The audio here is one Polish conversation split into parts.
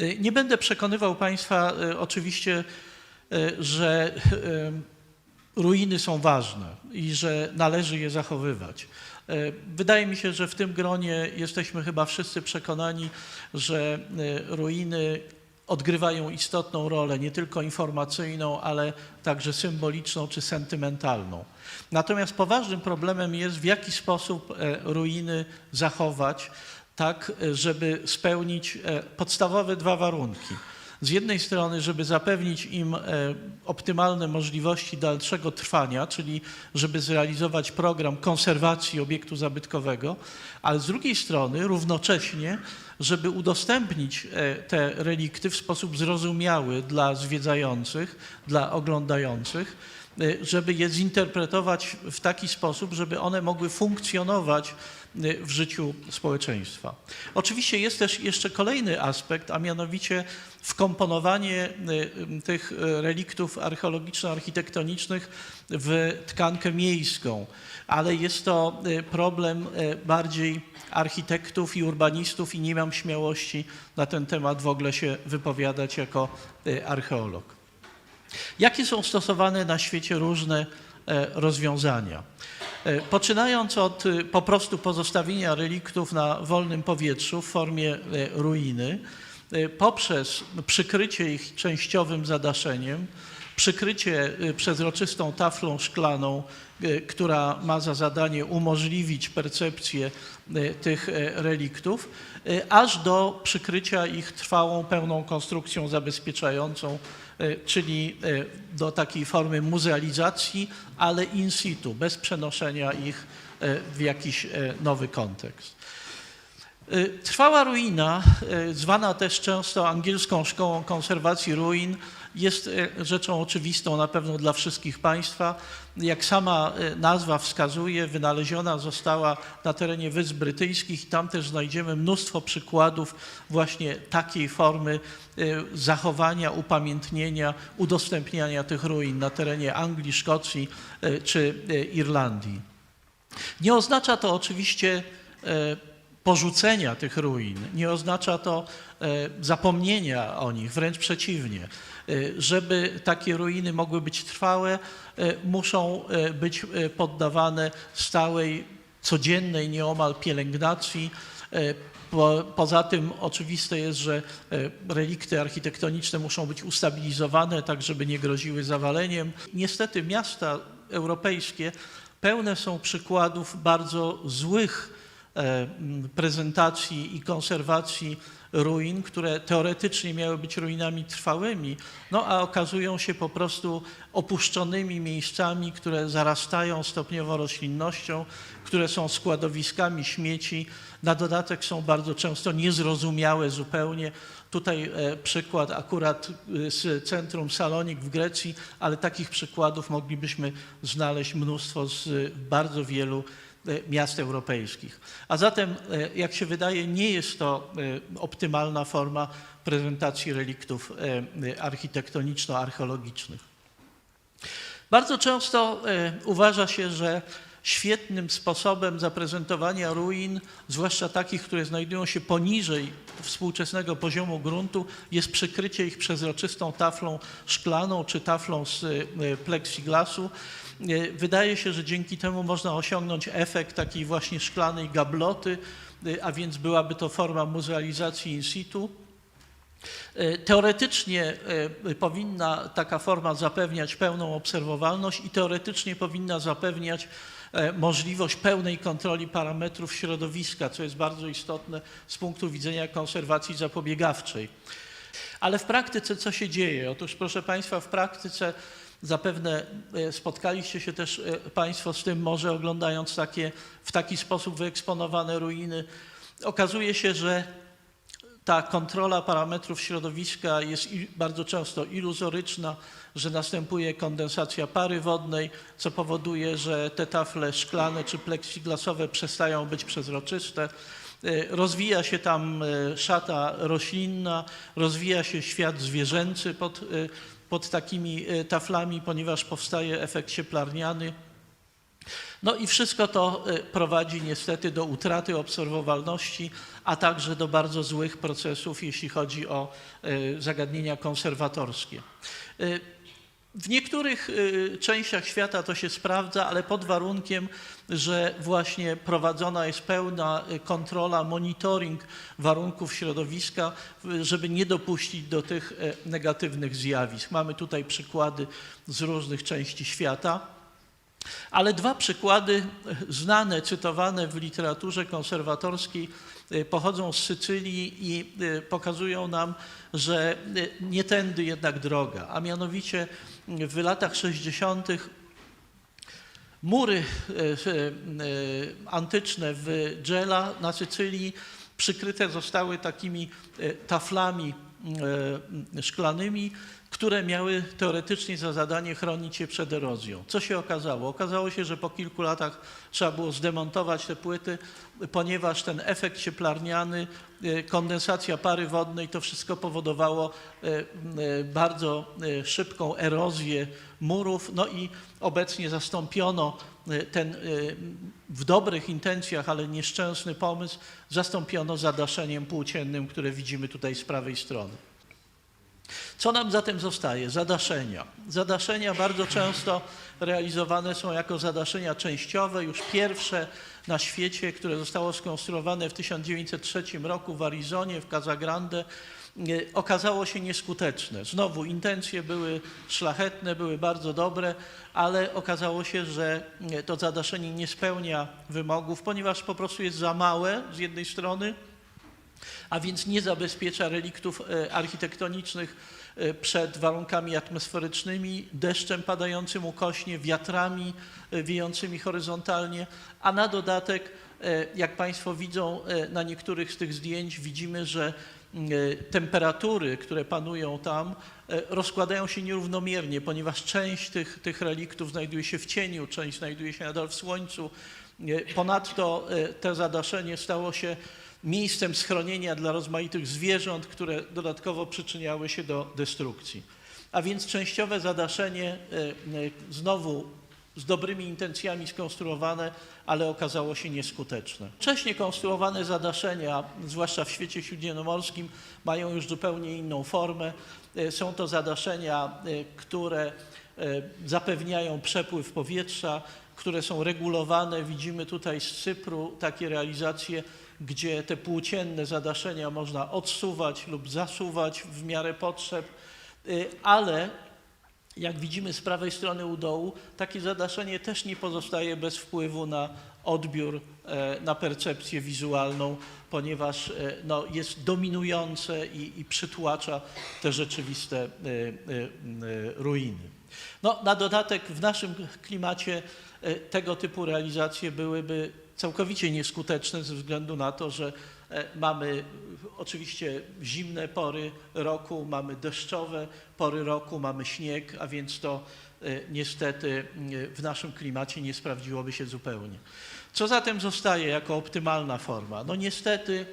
Y, Nie będę przekonywał Państwa y, oczywiście, y, że ruiny są ważne i że należy je zachowywać. Wydaje mi się, że w tym gronie jesteśmy chyba wszyscy przekonani, że ruiny odgrywają istotną rolę, nie tylko informacyjną, ale także symboliczną czy sentymentalną. Natomiast poważnym problemem jest, w jaki sposób e, ruiny zachować, tak, e, żeby spełnić e, podstawowe dwa warunki. Z jednej strony, żeby zapewnić im e, optymalne możliwości dalszego trwania, czyli żeby zrealizować program konserwacji obiektu zabytkowego, ale z drugiej strony równocześnie, żeby udostępnić te relikty w sposób zrozumiały dla zwiedzających, dla oglądających, żeby je zinterpretować w taki sposób, żeby one mogły funkcjonować w życiu społeczeństwa. Oczywiście jest też jeszcze kolejny aspekt, a mianowicie wkomponowanie e, tych e, reliktów archeologiczno-architektonicznych w tkankę miejską, ale jest to problem bardziej architektów i urbanistów i nie mam śmiałości na ten temat w ogóle się wypowiadać jako archeolog. Jakie są stosowane na świecie różne e, rozwiązania? E, Poczynając od e, po prostu pozostawienia reliktów na wolnym powietrzu w formie e, ruiny, e, poprzez przykrycie ich częściowym zadaszeniem, przykrycie e, przezroczystą taflą szklaną, która ma za zadanie umożliwić percepcję tych reliktów, aż do przykrycia ich trwałą, pełną konstrukcją zabezpieczającą, czyli e, do takiej formy muzealizacji, ale in situ, bez przenoszenia ich e, w jakiś e, nowy kontekst. Trwała ruina, zwana też często angielską szkołą konserwacji ruin, jest y, rzeczą oczywistą na pewno dla wszystkich Państwa. Jak sama y, nazwa wskazuje, wynaleziona została na terenie Wysp Brytyjskich i tam też znajdziemy mnóstwo przykładów właśnie takiej formy y, zachowania, upamiętnienia, udostępniania tych ruin na terenie Anglii, Szkocji czy Irlandii. Nie oznacza to oczywiście e, porzucenia tych ruin, nie oznacza to e, zapomnienia o nich, wręcz przeciwnie. E, Żeby takie ruiny mogły być trwałe, e, muszą być poddawane stałej, codziennej nieomal pielęgnacji. Po, poza tym oczywiste jest, że relikty architektoniczne muszą być ustabilizowane, tak żeby nie groziły zawaleniem. Niestety miasta europejskie pełne są przykładów bardzo złych prezentacji i konserwacji ruin, które teoretycznie miały być ruinami trwałymi, no a okazują się po prostu opuszczonymi miejscami, które zarastają stopniowo roślinnością, które są składowiskami śmieci. Na dodatek są bardzo często niezrozumiałe zupełnie. Tutaj e, przykład akurat e, z centrum Salonik w Grecji, ale takich przykładów moglibyśmy znaleźć mnóstwo z e, bardzo wielu e, miast europejskich. A zatem, e, jak się wydaje, nie jest to e, optymalna forma prezentacji reliktów e, architektoniczno-archeologicznych. Bardzo często e, uważa się, że świetnym sposobem zaprezentowania ruin, zwłaszcza takich, które znajdują się poniżej współczesnego poziomu gruntu, jest przykrycie ich przezroczystą taflą szklaną czy taflą z e, plexiglasu. E, Wydaje się, że dzięki temu można osiągnąć efekt takiej właśnie szklanej gabloty, e, a więc byłaby to forma muzealizacji in situ. Teoretycznie powinna taka forma zapewniać pełną obserwowalność i teoretycznie powinna zapewniać możliwość pełnej kontroli parametrów środowiska, co jest bardzo istotne z punktu widzenia konserwacji zapobiegawczej. Ale w praktyce co się dzieje? Otóż, proszę Państwa, w praktyce zapewne e, spotkaliście się też e, Państwo z tym, może oglądając takie w taki sposób wyeksponowane ruiny. Okazuje się, że ta kontrola parametrów środowiska jest bardzo często iluzoryczna, że następuje kondensacja pary wodnej, co powoduje, że te tafle szklane czy plexiglasowe przestają być przezroczyste. E, Rozwija się tam e, szata roślinna, rozwija się świat zwierzęcy pod, e, pod takimi taflami, ponieważ powstaje efekt cieplarniany. No i wszystko to e, prowadzi niestety do utraty obserwowalności, a także do bardzo złych procesów, jeśli chodzi o e, zagadnienia konserwatorskie. E, W niektórych częściach świata to się sprawdza, ale pod warunkiem, że właśnie prowadzona jest pełna kontrola, monitoring warunków środowiska, żeby nie dopuścić do tych negatywnych zjawisk. Mamy tutaj przykłady z różnych części świata. Ale dwa przykłady znane, cytowane w literaturze konserwatorskiej e, pochodzą z Sycylii i e, pokazują nam, że e, nie tędy jednak droga, a mianowicie w latach 60. mury antyczne w Gela na Sycylii przykryte zostały takimi taflami e, szklanymi, które miały teoretycznie za zadanie chronić je przed erozją. Co się okazało? Okazało się, że po kilku latach trzeba było zdemontować te płyty, ponieważ ten efekt cieplarniany, e, kondensacja pary wodnej, to wszystko powodowało e, e, bardzo szybką erozję murów. No i obecnie zastąpiono ten w dobrych intencjach, ale nieszczęsny pomysł, zastąpiono zadaszeniem płóciennym, które widzimy tutaj z prawej strony. Co nam zatem zostaje? Zadaszenia. Zadaszenia bardzo często realizowane są jako zadaszenia częściowe. Już pierwsze na świecie, które zostało skonstruowane w 1903 roku w Arizonie, w Casa Grande, e, okazało się nieskuteczne. Znowu intencje były szlachetne, były bardzo dobre, ale okazało się, że e, to zadaszenie nie spełnia wymogów, ponieważ po prostu jest za małe z jednej strony, a więc nie zabezpiecza reliktów e, architektonicznych e, przed warunkami atmosferycznymi, deszczem padającym ukośnie, wiatrami e, wiejącymi horyzontalnie, a na dodatek, jak Państwo widzą na niektórych z tych zdjęć, widzimy, że temperatury, które panują tam, rozkładają się nierównomiernie, ponieważ część tych, tych reliktów znajduje się w cieniu, część znajduje się nadal w słońcu. Ponadto to zadaszenie stało się miejscem schronienia dla rozmaitych zwierząt, które dodatkowo przyczyniały się do destrukcji. A więc częściowe zadaszenie e, e, znowu z dobrymi intencjami skonstruowane, ale okazało się nieskuteczne. Wcześniej konstruowane zadaszenia, zwłaszcza w świecie śródziemnomorskim, mają już zupełnie inną formę. E, Są to zadaszenia, które zapewniają przepływ powietrza, które są regulowane. Widzimy tutaj z Cypru takie realizacje, gdzie te płócienne zadaszenia można odsuwać lub zasuwać w miarę potrzeb, y, ale jak widzimy z prawej strony u dołu, takie zadaszenie też nie pozostaje bez wpływu na odbiór, e, na percepcję wizualną, ponieważ e, no, jest dominujące i, i przytłacza te rzeczywiste e, ruiny. No, na dodatek w naszym klimacie tego typu realizacje byłyby całkowicie nieskuteczne ze względu na to, że mamy oczywiście zimne pory roku, mamy deszczowe pory roku, mamy śnieg, a więc to e, niestety e, w naszym klimacie nie sprawdziłoby się zupełnie. Co zatem zostaje jako optymalna forma? No niestety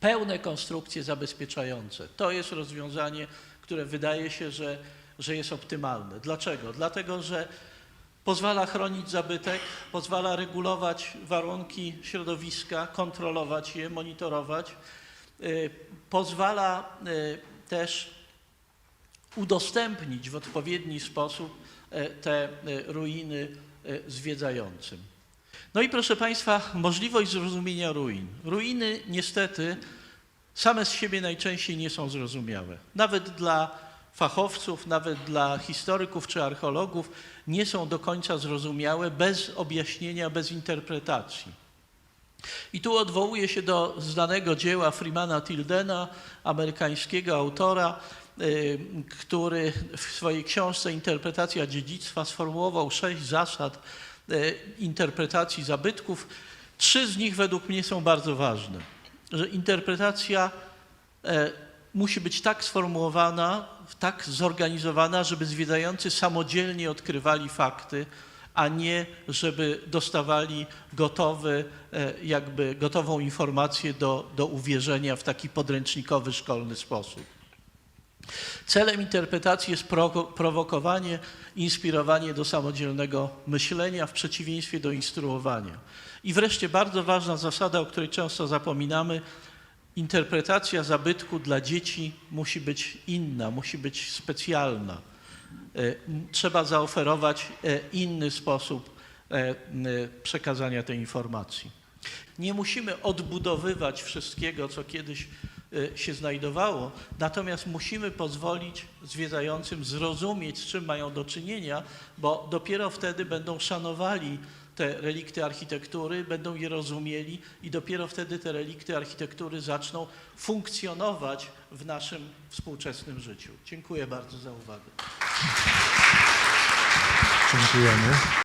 pełne konstrukcje zabezpieczające. To jest rozwiązanie, które wydaje się, że, że jest optymalne. Dlaczego? Dlatego, że pozwala chronić zabytek, pozwala regulować warunki środowiska, kontrolować je, monitorować, y, pozwala y, też udostępnić w odpowiedni sposób e, te ruiny zwiedzającym. No i proszę Państwa, możliwość zrozumienia ruin. Ruiny niestety same z siebie najczęściej nie są zrozumiałe. Nawet dla fachowców, nawet dla historyków czy archeologów nie są do końca zrozumiałe bez objaśnienia, bez interpretacji. I tu odwołuję się do znanego dzieła Freemana Tildena, amerykańskiego autora, y, który w swojej książce Interpretacja dziedzictwa sformułował sześć zasad y, interpretacji zabytków. Trzy z nich według mnie są bardzo ważne. Że interpretacja e, musi być tak sformułowana, tak zorganizowana, żeby zwiedzający samodzielnie odkrywali fakty, a nie żeby dostawali gotowy, e, jakby gotową informację do, do uwierzenia w taki podręcznikowy, szkolny sposób. Celem interpretacji jest pro- prowokowanie, inspirowanie do samodzielnego myślenia w przeciwieństwie do instruowania. I wreszcie bardzo ważna zasada, o której często zapominamy, interpretacja zabytku dla dzieci musi być inna, musi być specjalna. E, Trzeba zaoferować e, inny sposób e, przekazania tej informacji. Nie musimy odbudowywać wszystkiego, co kiedyś się znajdowało, natomiast musimy pozwolić zwiedzającym zrozumieć, z czym mają do czynienia, bo dopiero wtedy będą szanowali te relikty architektury, będą je rozumieli i dopiero wtedy te relikty architektury zaczną funkcjonować w naszym współczesnym życiu. Dziękuję bardzo za uwagę. Dziękujemy.